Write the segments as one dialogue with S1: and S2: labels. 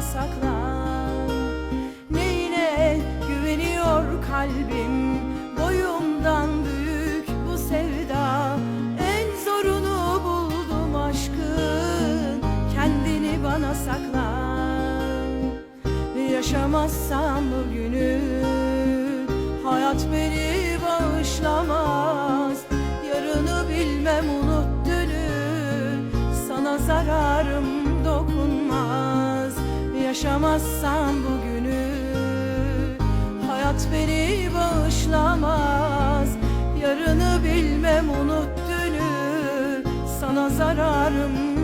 S1: sakla. Neyine güveniyor kalbim? Boyumdan büyük bu sevda. En zorunu buldum aşkın. Kendini bana sakla. Yaşamazsam bugünü Hayat beni bağışlamaz. Yarını bilmem unut dünü Sana dokunmaz Yaşamazsam bugünü Hayat beni bağışlamaz. Yarını bilmem unut dünü Sana zararım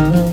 S1: Mm-hmm.